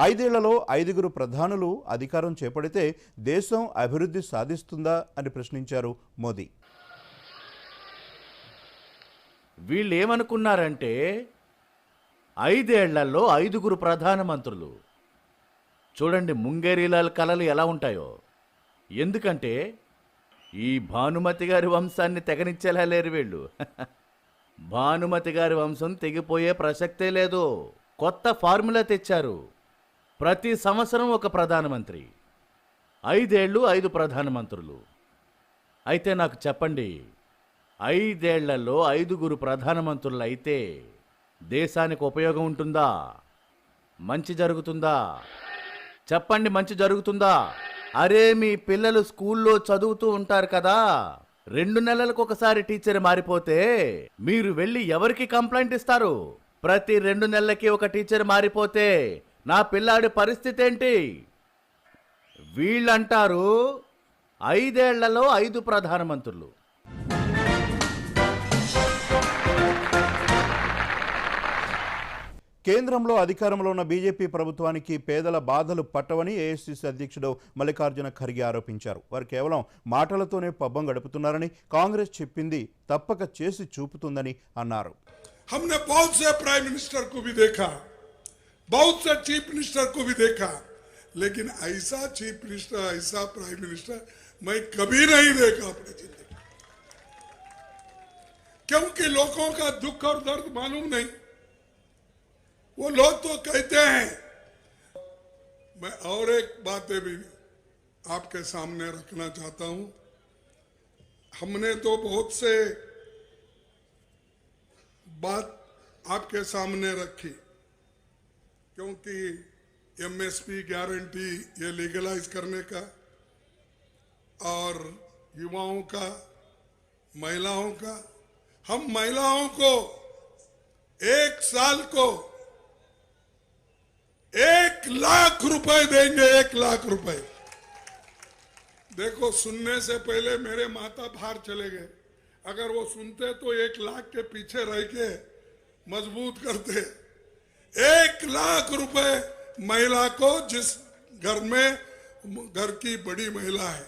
ఐదేళ్ళలో ఐదుగురు ప్రధానులు అధికారం చేపడితే దేశం అభివృద్ధి సాధిస్తుందా అని ప్రశ్నించారు మోదీ. వీళ్ళు ఏమనుకున్నారంటే ఐదేళ్ళలో ఐదుగురు ప్రధానమంత్రులు. చూడండి ముంగేరీలాల్ కళలు ఎలా ఉంటాయో. ఎందుకంటే ఈ భానుమతి గారి వంశాన్ని తెగనిచ్చేలా లేరు వీళ్ళు. భానుమతి గారి వంశం తెగిపోయే ప్రసక్తే లేదు. కొత్త ఫార్ములా తెచ్చారు. ప్రతి సంవత్సరం ఒక ప్రధానమంత్రి. ఐదేళ్ళు ఐదు ప్రధానమంత్రులు. అయితే నాకు చెప్పండి ఐదేళ్ళలో ఐదుగురు ప్రధానమంత్రులు అయితే దేశానికి ఉపయోగం ఉంటుందా? మంచి జరుగుతుందా? చెప్పండి మంచి జరుగుతుందా? అరే మీ పిల్లలు స్కూల్లో చదువుతూ ఉంటారు కదా రెండు నెలలకు ఒకసారి టీచర్ మారిపోతే మీరు వెళ్ళి ఎవరికి కంప్లైంట్ ఇస్తారు? ప్రతి రెండు నెలలకి ఒక టీచర్ మారిపోతే నా పిల్లాడి పరిస్థితి ఏంటి వీళ్ళంటారు ఐదేళ్లలో ఐదు ప్రధానమంత్రులు కేంద్రంలో అధికారంలో ఉన్న బీజేపీ ప్రభుత్వానికి పేదల బాధలు పట్టవని ఏఐసిసి అధ్యక్షుడు మల్లికార్జున ఖర్గే ఆరోపించారు వారు కేవలం మాటలతోనే పబ్బం గడుపుతున్నారని కాంగ్రెస్ చెప్పింది తప్పక చేసి చూపుతుందని అన్నారు हमने बहुत से प्राइम मिनिस्टर को भी देखा बहुत से चीफ मिनिस्टर को भी देखा, लेकिन ऐसा चीफ मिनिस्टर, ऐसा प्राइम मिनिस्टर मैं कभी नहीं देखा अपने ज़िंदगी क्योंकि लोगों का दुख और दर्द मालूम नहीं। वो लोग तो कहते हैं, मैं और एक बातें भी आपके सामने रखना चाहता हूँ। हमने तो बहुत से बात आपके सामने रखी। क्योंकि एमएसपी गारंटी ये लीगलाइज करने का और युवाओं का, महिलाओं का, हम महिलाओं को एक साल को एक लाख रुपए देंगे, एक लाख रुपए। देखो, सुनने से पहले मेरे माता बाहर चले गए। अगर वो सुनते तो एक लाख के पीछे रह के मज़बूत करते। एक लाख रुपए महिला को जिस घर में घर की बड़ी महिला है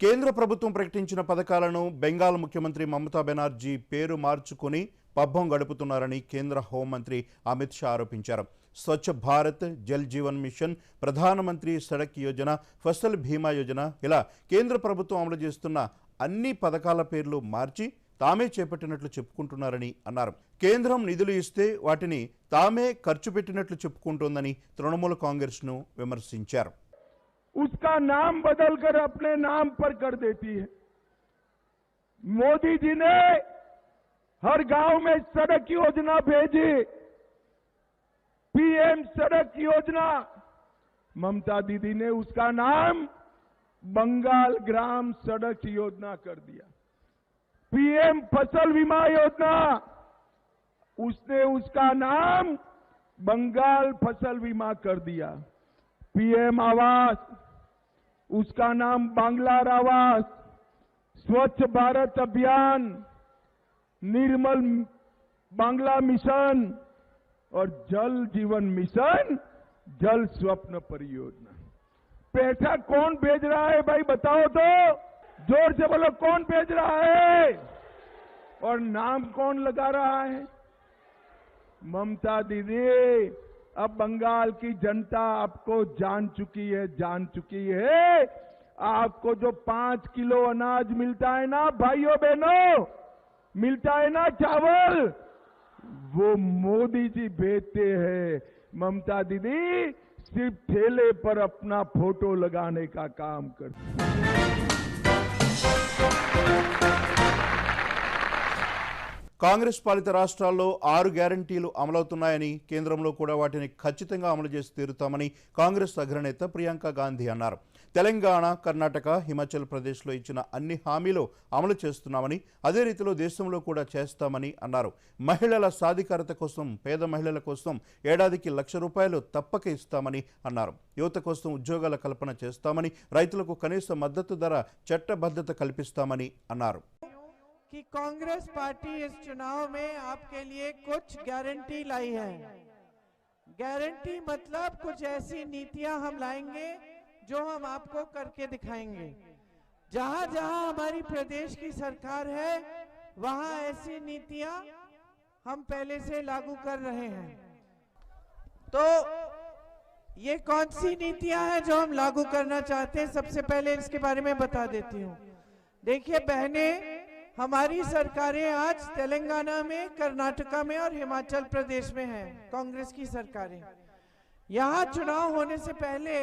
కేంద్ర ప్రభుత్వం ప్రకటించిన పథకాలను బెంగాల్ ముఖ్యమంత్రి మమతా బెనర్జీ పేరు మార్చుకుని పబ్బం గడుపుతున్నారని కేంద్ర హోంమంత్రి అమిత్ షా ఆరోపించారు స్వచ్ఛ భారత్ జల్ జీవన్ మిషన్ ప్రధానమంత్రి సడక్ యోజన ఫసల్ బీమా యోజన ఇలా కేంద్ర ప్రభుత్వం అమలు చేస్తున్న అన్ని పథకాల పేర్లు మార్చి తామే చేపట్టినట్లు చెప్పుకుంటున్నారని అన్నారు కేంద్రం నిధులు ఇస్తే వాటిని తామే ఖర్చు పెట్టినట్లు చెప్పుకుంటోందని తృణమూల కాంగ్రెస్ను విమర్శించారు उसका नाम बदलकर अपने नाम पर कर देती है मोदी जी ने हर गांव में सड़क योजना भेजी पीएम सड़क योजना ममता दीदी ने उसका नाम बंगाल ग्राम सड़क योजना कर दिया। पीएम फ़सल बीमा योजना, उसने उसका नाम बंगाल फ़सल बीमा कर दिया। पीएम आवास, उसका नाम बांग्लार आवास, स्वच्छ भारत अभियान, निर्मल बांग्ला मिशन और जल जीवन मिशन, जल स्वप्न परियोजना। पैसा कौन भेज रहा है भाई बताओ तो। ज़ोर से बोलो, कौन भेज रहा है? और नाम कौन लगा रहा है? ममता दीदी, अब बंगाल की जनता आपको जान चुकी है, जान चुकी है। आपको जो पाँच किलो अनाज मिलता है ना, भाइयों बहनों, मिलता है ना चावल, वो मोदी जी भेजते हैं। ममता दीदी सिर्फ ठेले पर अपना फोटो लगाने का काम करती కాంగ్రెస్ పాలిత రాష్ట్రాల్లో ఆరు గ్యారంటీలు అమలవుతున్నాయని కేంద్రంలో కూడా వాటిని ఖచ్చితంగా అమలు చేసి తీరుతామని కాంగ్రెస్ అగ్రనేత ప్రియాంక గాంధీ అన్నారు తెలంగాణ కర్ణాటక హిమాచల్ ప్రదేశ్లో ఇచ్చిన అన్ని హామీలు అమలు చేస్తున్నామని అదే రీతిలో దేశంలో కూడా చేస్తామని అన్నారు మహిళల సాధికారత కోసం పేద మహిళల కోసం ఏడాదికి లక్ష రూపాయలు తప్పక ఇస్తామని అన్నారు యువత కోసం ఉద్యోగాల కల్పన చేస్తామని రైతులకు కనీస మద్దతు ధర చట్టబద్ధత కల్పిస్తామని అన్నారు कि कांग्रेस पार्टी इस चुनाव में आपके लिए कुछ गारंटी लाई है गारंटी मतलब कुछ ऐसी नीतियां हम लाएंगे जो हम आपको करके दिखाएँगे। जहाँ जहाँ हमारी प्रदेश की सरकार है, वहाँ ऐसी नीतियाँ हम पहले से लागू कर रहे हैं। तो ये कौन सी नीतियाँ हैं जो हम लागू करना चाहते हैं? सबसे पहले इसके बारे में बता देती हूँ। देखिए बहने, हमारी सरकारें आज तेलंगाना में, कर्नाटका में और हिमाचल प्रदेश में हैं, कांग्रेस की सरकारें। यहाँ चुनाव होने से पहले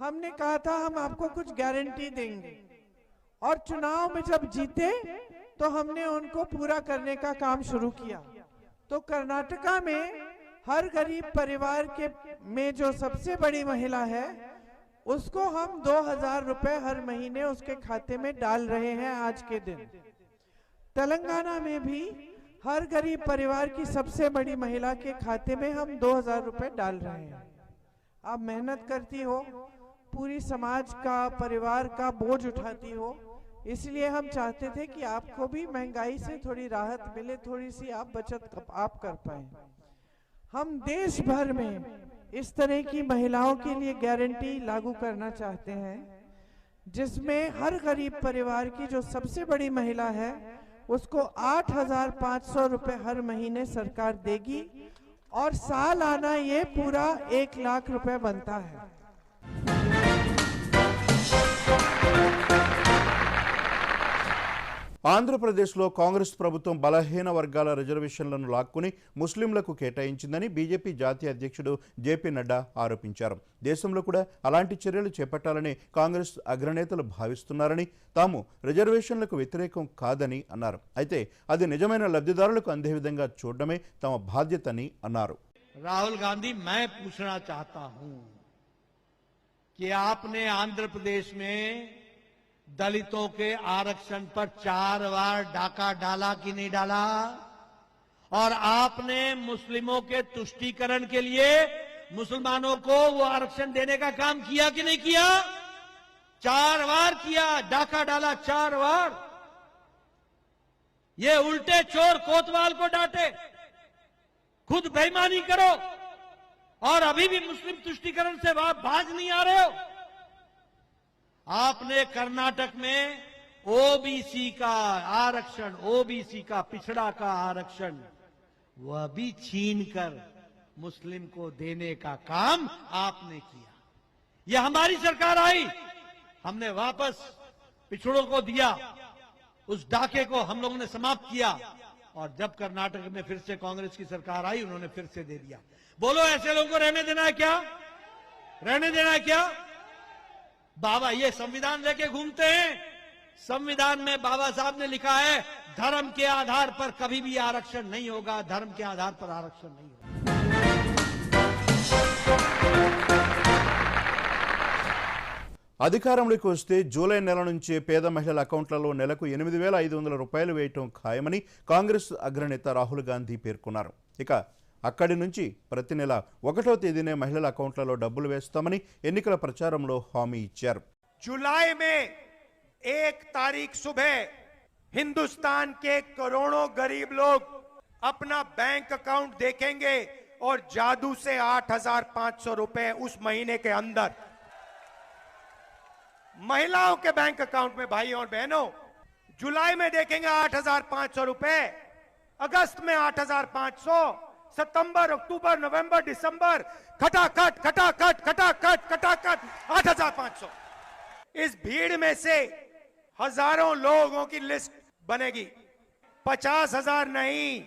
हमने कहा था हम आपको कुछ गारंटी देंगे। और चुनाव में जब जीते तो हमने उनको पूरा करने का काम शुरू किया। तो कर्नाटका में हर गरीब परिवार के में जो सबसे बड़ी महिला है, उसको हम दो हज़ार रुपए हर महीने उसके खाते में डाल रहे हैं आज के दिन। तेलंगाना में भी हर गरीब परिवार की सबसे बड़ी महिला के खाते में हम दो हज़ार रुपए डाल रहे हैं। आप मेहनत करती हो पूरी समाज का, परिवार का बोझ उठाती हो। इसलिए हम चाहते थे कि आपको भी महँगाई से थोड़ी राहत मिले, थोड़ी सी आप बचत आप कर पाए। हम देश भर में इस तरह की महिलाओं के लिए गारंटी लागू करना चाहते हैं, जिसमें हर गरीब परिवार की जो सबसे बड़ी महिला है, उसको आठ हज़ार पाँच सौ रुपये हर महीने सरकार देगी और साल आना ये पूरा एक लाख रुपए बनता है। ఆంధ్రప్రదేశ్లో కాంగ్రెస్ ప్రభుత్వం బలహీన వర్గాల రిజర్వేషన్లను లాక్కుని ముస్లింలకు కేటాయించిందని బీజేపీ జాతీయ అధ్యక్షుడు జేపీ నడ్డా ఆరోపించారు దేశంలో కూడా అలాంటి చర్యలు చేపట్టాలని కాంగ్రెస్ అగ్రనేతలు భావిస్తున్నారని తాము రిజర్వేషన్లకు వ్యతిరేకం కాదని అన్నారు అయితే అది నిజమైన లబ్ధిదారులకు అందే విధంగా చూడడమే తమ బాధ్యతని అన్నారు राहुल गांधी मैं पूछना चाहता हूं कि आपने आंध्र प्रदेश में दलितों के आरक्षण पर चार बार डाका डाला कि नहीं डाला? और आपने मुस्लिमों के तुष्टीकरण के लिए मुसलमानों को वो आरक्षण देने का काम किया कि नहीं किया? चार बार किया, डाका डाला चार बार। ये उल्टे चोर कोतवाल को डांटे। खुद बेईमानी करो। और अभी भी मुस्लिम तुष्टिकरण से वहाँ बाज नहीं आ रहे हो। आपने कर्नाटक में ओबीसी का आरक्षण ओबीसी का पिछड़ा का आरक्षण, वह भी छीन कर मुस्लिम को देने का काम आपने किया। यह हमारी सरकार आई, हमने वापस पिछड़ों को दिया, उस डाके को हम लोगों ने समाप्त किया, और जब कर्नाटक में फिर से कांग्रेस की सरकार आई, उन्होंने फिर से दे दिया। बोलो, ऐसे लोगों को रहने देना है क्या? रहने देना है क्या? बाबा ये संविधान लेके घूमते हैं संविधान में बाबा साहब ने लिखा है धर्म के आधार पर कभी भी आरक्षण नहीं होगा धर्म के आधार पर आरक्षण नहीं होगा అధికారంలోకి వస్తే జూలై నెల నుంచే పేద మహిళల అకౌంట్లలో నెలకు ఎనిమిది వేల ఐదు వందల రూపాయలు వేయటం ఖాయమని కాంగ్రెస్ అగ్రనేత రాహుల్ గాంధీ పేర్కొన్నారు ఇక అక్కడి నుంచి ప్రతి నెల ఒకటో తేదీనే మహిళల అకౌంట్లలో డబ్బులు వేస్తామని ఎన్నికల ప్రచారంలో హామీ ఇచ్చారు जुलाई में एक तारीख सुबह हिंदुस्तान के करोड़ों गरीब लोग अपना बैंक अकाउंट देखेंगे और जादू से 8,500 रुपए उस महीने के अंदर महिलाओं के बैंक अकाउंट में भाइयों और बहनों जुलाई में देखेंगे 8,500 रुपए अगस्त में 8,500 सितंबर अक्टूबर नवंबर दिसंबर खटाखट खटाखट खटाखट खटाखट 8,500 इस भीड़ में से हज़ारों लोगों की लिस्ट बनेगी। पचास हज़ार नहीं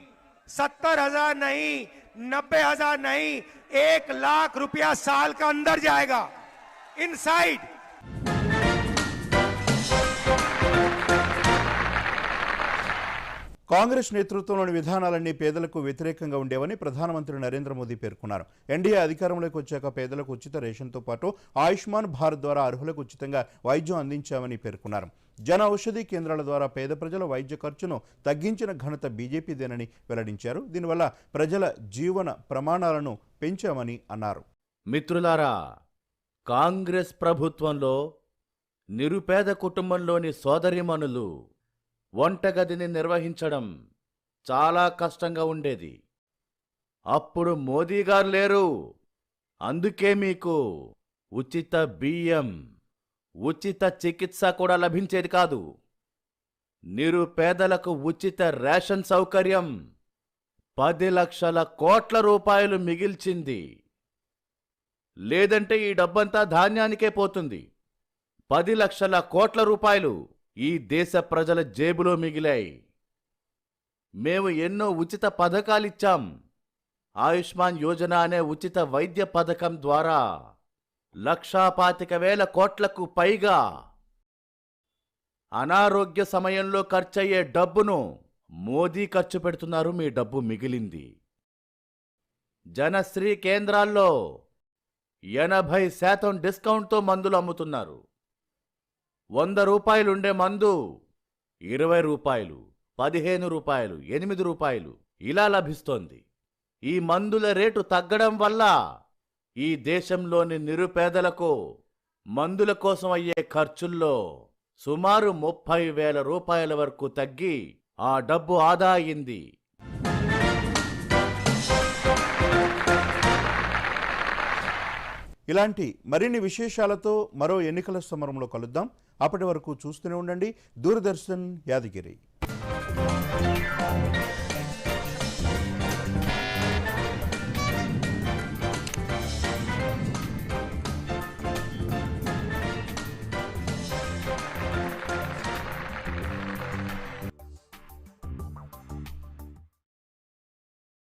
सत्तर हज़ार नहीं नब्बे हज़ार नहीं एक लाख रुपया साल का अंदर जाएगा। इनसाइड కాంగ్రెస్ నేతృత్వంలోని విధానాలన్నీ పేదలకు వ్యతిరేకంగా ఉండేవని ప్రధానమంత్రి నరేంద్ర మోదీ పేర్కొన్నారు. ఎన్డీఏ అధికారంలోకి వచ్చాక పేదలకు ఉచిత రేషన్తో పాటు ఆయుష్మాన్ భారత్ ద్వారా అర్హులకు ఉచితంగా వైద్యం అందించామని పేర్కొన్నారు. జన ఔషధి కేంద్రాల ద్వారా పేద ప్రజల వైద్య ఖర్చును తగ్గించిన ఘనత బీజేపీదేనని వెల్లడించారు. దీనివల్ల ప్రజల జీవన ప్రమాణాలను పెంచామని అన్నారు. మిత్రులారా కాంగ్రెస్ ప్రభుత్వంలో నిరుపేద కుటుంబంలోని సోదరిమణులు వంటగదిని నిర్వహించడం చాలా కష్టంగా ఉండేది. అప్పుడు మోదీ గారు లేరు. అందుకే మీకు ఉచిత బియ్యం ఉచిత చికిత్స కూడా లభించేది కాదు. నిరుపేదలకు ఉచిత రేషన్ సౌకర్యం పది లక్షల కోట్ల రూపాయలు మిగిల్చింది. లేదంటే ఈ డబ్బంతా ధాన్యానికే పోతుంది. పది లక్షల కోట్ల రూపాయలు ఈ దేశ ప్రజల జేబులో మిగిలాయి. మేము ఎన్నో ఉచిత పథకాలిచ్చాం ఆయుష్మాన్ యోజన అనే ఉచిత వైద్య పథకం ద్వారా లక్షా పాతిక వేల కోట్లకు పైగా అనారోగ్య సమయంలో ఖర్చయ్యే డబ్బును మోదీ ఖర్చు పెడుతున్నారు మీ డబ్బు మిగిలింది. జనశ్రీ కేంద్రాల్లో ఎనభై శాతం డిస్కౌంట్తో మందులు అమ్ముతున్నారు. వంద రూపాయలుండే మందు ఇరవై రూపాయలు పదిహేను రూపాయలు ఎనిమిది రూపాయలు ఇలా లభిస్తోంది. ఈ మందుల రేటు తగ్గడం వల్ల ఈ దేశంలోని నిరుపేదలకు మందుల కోసం అయ్యే ఖర్చుల్లో సుమారు ముప్పై వేల రూపాయల వరకు తగ్గి ఆ డబ్బు ఆదా అయింది. ఇలాంటి మరిన్ని విశేషాలతో మరో ఎన్నికల సమరంలో కలుద్దాం. అప్పటి వరకు చూస్తూనే ఉండండి. దూరదర్శన్ యాదగిరి.